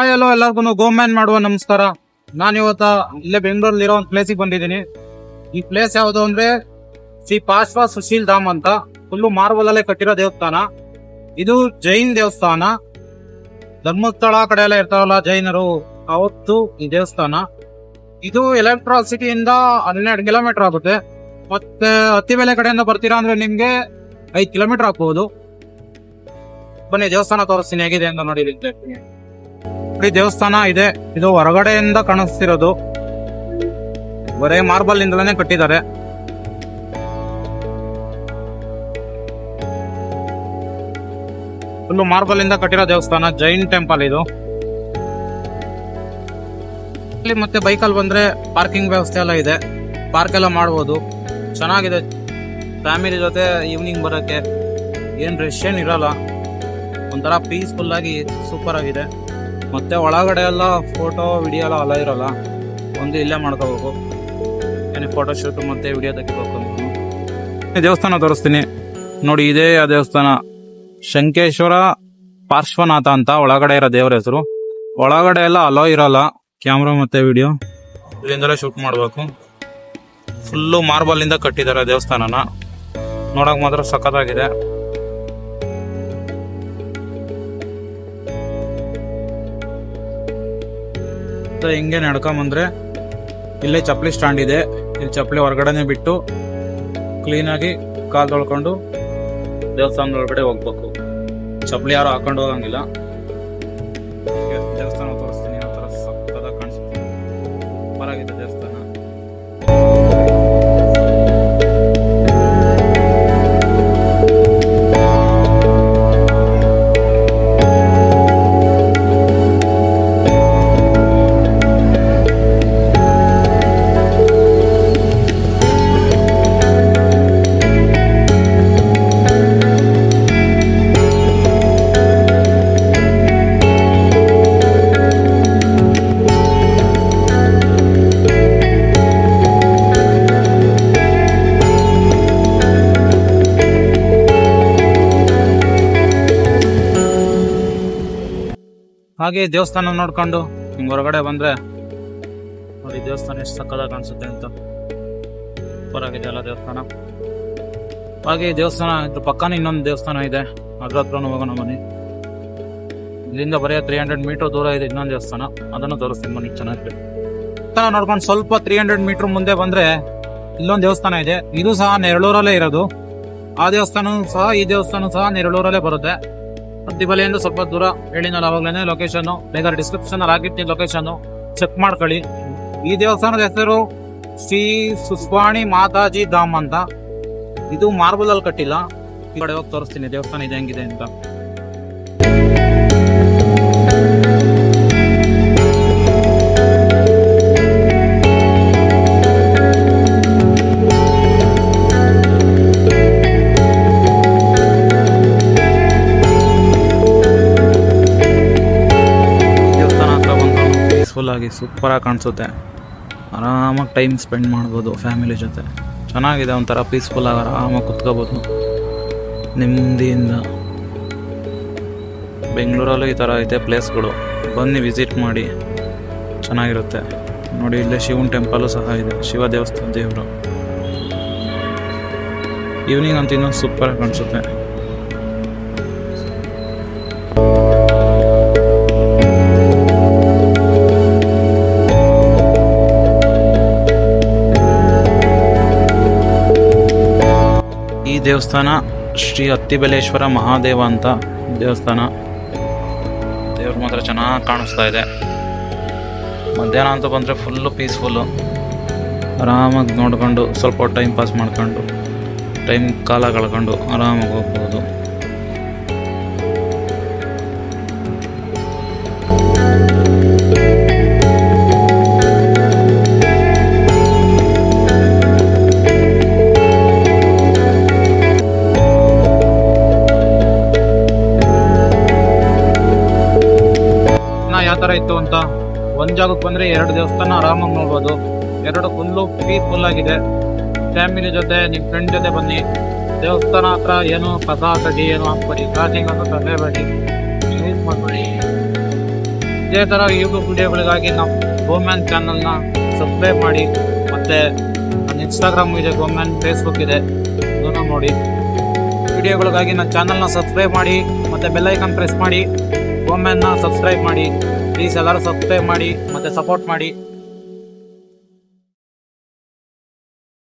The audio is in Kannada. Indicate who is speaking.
Speaker 1: ಹಾಯ್ ಹಲೋ ಎಲ್ಲರಿಗೂ ಗೋಮ್ಯಾನ್ ಮಾಡುವ ನಮಸ್ಕಾರ. ನಾನು ಇವತ್ತ ಇಲ್ಲೇ ಬೆಂಗಳೂರಲ್ಲಿ ಇರೋ ಒಂದು ಪ್ಲೇಸಿಗೆ ಬಂದಿದ್ದೀನಿ. ಈ ಪ್ಲೇಸ್ ಯಾವುದು ಅಂದ್ರೆ ಶ್ರೀ ಪಾಶ್ವ ಸುಶೀಲ್ ಧಾಮ್ ಅಂತ. ಫುಲ್ಲು ಮಾರ್ಬಲ್ ಅಲ್ಲೇ ಕಟ್ಟಿರೋ ದೇವಸ್ಥಾನ. ಇದು ಜೈನ್ ದೇವಸ್ಥಾನ. ಧರ್ಮಸ್ಥಳ ಕಡೆ ಎಲ್ಲ ಇರ್ತಾವಲ್ಲ ಜೈನರು, ಅವತ್ತು ಈ ದೇವಸ್ಥಾನ. ಇದು ಎಲೆಕ್ಟ್ರಾಸಿಟಿಯಿಂದ ಹನ್ನೆರಡು ಕಿಲೋಮೀಟರ್ ಆಗುತ್ತೆ. ಮತ್ತೆ ಅತ್ತಿಬೆಲೆ ಕಡೆಯಿಂದ ಬರ್ತೀರಾ ಅಂದ್ರೆ ನಿಮ್ಗೆ ಐದು ಕಿಲೋಮೀಟರ್ ಆಗ್ಬಹುದು ಬನ್ನಿ, ದೇವಸ್ಥಾನ ತೋರಿಸ್ತೀನಿ, ಹೇಗಿದೆ ಅಂತ ನೋಡಿ ಇಲ್ಲಿ. ದೇವಸ್ಥಾನ ಇದೆ. ಇದು ಹೊರಗಡೆಯಿಂದ ಕಾಣಿಸ್ತಿರೋದು. ಬರೇ ಮಾರ್ಬಲ್ ಇಂದಲೇ ಕಟ್ಟಿದ್ದಾರೆ. ಫುಲ್ಲು ಮಾರ್ಬಲ್ ಇಂದ ಕಟ್ಟಿರೋ ದೇವಸ್ಥಾನ, ಜೈನ್ ಟೆಂಪಲ್ ಇದು. ಇಲ್ಲಿ ಮತ್ತೆ ಬೈಕಲ್ಲಿ ಬಂದ್ರೆ ಪಾರ್ಕಿಂಗ್ ವ್ಯವಸ್ಥೆ ಎಲ್ಲ ಇದೆ. ಪಾರ್ಕ್ ಎಲ್ಲ ಮಾಡ್ಬೋದು. ಚೆನ್ನಾಗಿದೆ. ಫ್ಯಾಮಿಲಿ ಜೊತೆ ಈವ್ನಿಂಗ್ ಬರೋಕ್ಕೆ. ಏನು ರಶ್ ಏನು ಇರಲ್ಲ. ಒಂಥರ ಪೀಸ್ಫುಲ್ ಆಗಿ ಸೂಪರ್ ಆಗಿದೆ. ಮತ್ತೆ ಒಳಗಡೆ ಎಲ್ಲ ಫೋಟೋ ವಿಡಿಯೋ ಎಲ್ಲ ಅಲ್ಲ ಇರಲ್ಲ. ಒಂದು ಇಲ್ಲೇ ಮಾಡ್ಕೋಬೇಕು. ಏನೇ ಫೋಟೋ ಶೂಟ್ ಮತ್ತೆ ವಿಡಿಯೋ ತೆಗಿಬೇಕು ದೇವಸ್ಥಾನ ತೋರಿಸ್ತೀನಿ. ನೋಡಿ, ಇದೇ ಆ ದೇವಸ್ಥಾನ. ಶಂಕೇಶ್ವರ ಪಾರ್ಶ್ವನಾಥ ಅಂತ ಒಳಗಡೆ ಇರೋ ದೇವರ ಹೆಸರು. ಒಳಗಡೆ ಎಲ್ಲ ಅಲೋ ಇರಲ್ಲ. ಕ್ಯಾಮ್ರಾ ಮತ್ತೆ ವಿಡಿಯೋ ಇಲ್ಲಿಂದಲೇ ಶೂಟ್ ಮಾಡಬೇಕು. ಫುಲ್ಲು ಮಾರ್ಬಲ್ ಇಂದ ಕಟ್ಟಿದ್ದಾರೆ ದೇವಸ್ಥಾನನ. ನೋಡಕ್ ಮಾತ್ರ ಸಖತ್ತಾಗಿದೆ. ಮತ್ತೆ ಹಿಂಗೆ ನಡ್ಕೊಂಬಂದ್ರೆ ಇಲ್ಲೇ ಚಪ್ಪಲಿ ಸ್ಟ್ಯಾಂಡ್ ಇದೆ. ಇಲ್ಲಿ ಚಪ್ಪಲಿ ಹೊರಗಡೆನೆ ಬಿಟ್ಟು ಕ್ಲೀನಾಗಿ ಕಾಲ್ ತೊಳ್ಕೊಂಡು ದೇವಸ್ಥಾನದ ಒಳಗಡೆ ಹೋಗ್ಬೇಕು. ಚಪ್ಪಲಿ ಯಾರು ಹಾಕೊಂಡು ಹೋಗಂಗಿಲ್ಲ. ಹಾಗೆ ದೇವಸ್ಥಾನ ನೋಡ್ಕೊಂಡು ಹಿಂಗೆ ಹೊರಗಡೆ ಬಂದ್ರೆ ನೋಡಿ ದೇವಸ್ಥಾನ ಎಷ್ಟು ಸಕ್ಕದಾಗಿ ಕಾಣಿಸುತ್ತೆ ಅಂತ. ಹೊರಗಿದೆ ಅಲ್ಲ ದೇವಸ್ಥಾನ. ಹಾಗೆ ದೇವಸ್ಥಾನ ಇದ್ರ ಪಕ್ಕನೇ ಇನ್ನೊಂದು ದೇವಸ್ಥಾನ ಇದೆ. ಅದ್ರ ಹತ್ರನೂ ಹೋಗೋಣ ಬನ್ನಿ. ಇಲ್ಲಿಂದ ಬರೀ ತ್ರೀ ಹಂಡ್ರೆಡ್ ಮೀಟರ್ ದೂರ ಇದೆ ಇನ್ನೊಂದು ದೇವಸ್ಥಾನ. ಅದನ್ನು ತೋರಿಸ್ತೀನಿ ಬನ್ನಿ ಚೆನ್ನಾಗಿದೆ ದೇವಸ್ಥಾನ ನೋಡ್ಕೊಂಡು ಸ್ವಲ್ಪ ತ್ರೀ ಹಂಡ್ರೆಡ್ ಮೀಟರ್ ಮುಂದೆ ಬಂದ್ರೆ ಇಲ್ಲೊಂದು ದೇವಸ್ಥಾನ ಇದೆ. ಇದು ಸಹ ನೆರಳೂರಲ್ಲೇ ಇರೋದು. ಆ ದೇವಸ್ಥಾನ ಸಹ ಈ ದೇವಸ್ಥಾನ ಸಹ ನೆರಳೂರಲ್ಲೇ ಬರುತ್ತೆ. ಹತ್ತಿಬಲೆಯಿಂದ ಸ್ವಲ್ಪ ದೂರ ಹೇಳಿನಲ್ಲ ಅವಾಗಲೇ ಲೊಕೇಶನ್ ಬೇಕಾದ್ರೆ ಡಿಸ್ಕ್ರಿಪ್ಷನ್ ಅಲ್ಲಿ ಹಾಕಿರ್ತೀನಿ ಲೊಕೇಶನ್ ಚೆಕ್ ಮಾಡ್ಕೊಳ್ಳಿ. ಈ ದೇವಸ್ಥಾನದ ಹೆಸರು ಶ್ರೀ ಸುಸ್ವಾಣಿ ಮಾತಾಜಿ ಧಾಮ್ ಅಂತ. ಇದು ಮಾರ್ಬಲ್ ಅಲ್ಲಿ ಕಟ್ಟಿಲ್ಲ. ಈ ಕಡೆ ಹೋಗಿ ತೋರಿಸ್ತೀನಿ ದೇವಸ್ಥಾನ ಇದೆ, ಹೆಂಗಿದೆ ಅಂತ. ಪೀಸ್ಫುಲ್ ಆಗಿ ಸೂಪರ್ ಆಗಿ ಕಾಣಿಸುತ್ತೆ. ಆರಾಮಾಗಿ ಟೈಮ್ ಸ್ಪೆಂಡ್ ಮಾಡ್ಬೋದು ಫ್ಯಾಮಿಲಿ ಜೊತೆ. ಚೆನ್ನಾಗಿದೆ ಒಂಥರ ಪೀಸ್ಫುಲ್ ಆಗಿ ಆರಾಮಾಗಿ ಕುತ್ಕೋಬೋದು. ನೆಮ್ಮದಿಯಿಂದ. ಬೆಂಗಳೂರಲ್ಲೂ ಈ ಥರ ಐತೆ ಪ್ಲೇಸ್ಗಳು. ಬನ್ನಿ ವಿಸಿಟ್ ಮಾಡಿ. ಚೆನ್ನಾಗಿರುತ್ತೆ. ನೋಡಿ, ಇಲ್ಲೇ ಶಿವನ್ ಟೆಂಪಲು ಸಹ ಇದೆ. ಶಿವ ದೇವಸ್ಥಾನ ದೇವರು. ಈವ್ನಿಂಗ್ ಅಂತ ಸೂಪರ್ ಕಾಣಿಸುತ್ತೆ. ದೇವಸ್ಥಾನ ಶ್ರೀ ಅತ್ತಿಬಲೇಶ್ವರ ಮಹಾದೇವ ಅಂತ ದೇವಸ್ಥಾನ. ದೇವ್ರ ಮಾತ್ರ ಚೆನ್ನಾಗಿ ಕಾಣಿಸ್ತಾ ಇದೆ. ಮಧ್ಯಾಹ್ನ ಅಂತ ಬಂದರೆ ಫುಲ್ಲು ಪೀಸ್ಫುಲ್ಲು ಆರಾಮಾಗಿ ನೋಡ್ಕೊಂಡು ಸ್ವಲ್ಪ ಟೈಮ್ ಪಾಸ್ ಮಾಡ್ಕೊಂಡು ಟೈಮ್ ಕಾಲ ಕಳ್ಕೊಂಡು ಆರಾಮಾಗಿ ಹೋಗ್ಬೋದು. ಥರ ಇತ್ತು ಅಂತ ಒಂದು ಜಾಗಕ್ಕೆ ಬಂದ್ರೆ ಎರಡು ದೇವಸ್ಥಾನ ಆರಾಮಾಗಿ ನೋಡ್ಬೋದು. ಎರಡು ಫುಲ್ಲು ಪೀಸ್ಫುಲ್ ಆಗಿದೆ. ಫ್ಯಾಮಿಲಿ ಜೊತೆ, ನಿಮ್ ಫ್ರೆಂಡ್ ಜೊತೆ ಬನ್ನಿ. ದೇವಸ್ಥಾನ ಹತ್ರ ಏನು ಕಸ ಕಡ್ಡಿ ಏನು ಹಾಕ್ಬೇಡಿ. ಚಾರ್ಜಿಂಗ್ ಅಂತ ತಂದೇಬೇಡಿ ಯೂಸ್ ಮಾಡಬೇಡಿ. ಇದೇ ಥರ ಯೂಟ್ಯೂಬ್ ವಿಡಿಯೋಗಳಿಗಾಗಿ ನಾವು ಗೋಮ್ಯಾನ್ ಚಾನಲ್ನ ಸಬ್ಸ್ಕ್ರೈಬ್ ಮಾಡಿ. ಮತ್ತು ನನ್ನ ಇನ್ಸ್ಟಾಗ್ರಾಮ್ ಇದೆ, ಗೋಮ್ಯಾನ್ ಫೇಸ್ಬುಕ್ ಇದೆ. ಅದನ್ನು ನೋಡಿ. ವಿಡಿಯೋಗಳಿಗಾಗಿ ನನ್ನ ಚಾನಲ್ನ ಸಬ್ಸ್ಕ್ರೈಬ್ ಮಾಡಿ. ಮತ್ತು ಬೆಲ್ಲೈಕನ್ ಪ್ರೆಸ್ ಮಾಡಿ. ಗೋಮ್ಯಾನ್ನ ಸಬ್ಸ್ಕ್ರೈಬ್ ಮಾಡಿ. ಪ್ಲೀಸ್ ಎಲ್ಲರೂ ಸಬ್ಸ್ಕ್ರೈಬ್ ಮಾಡಿ ಮತ್ತೆ ಸಪೋರ್ಟ್ ಮಾಡಿ.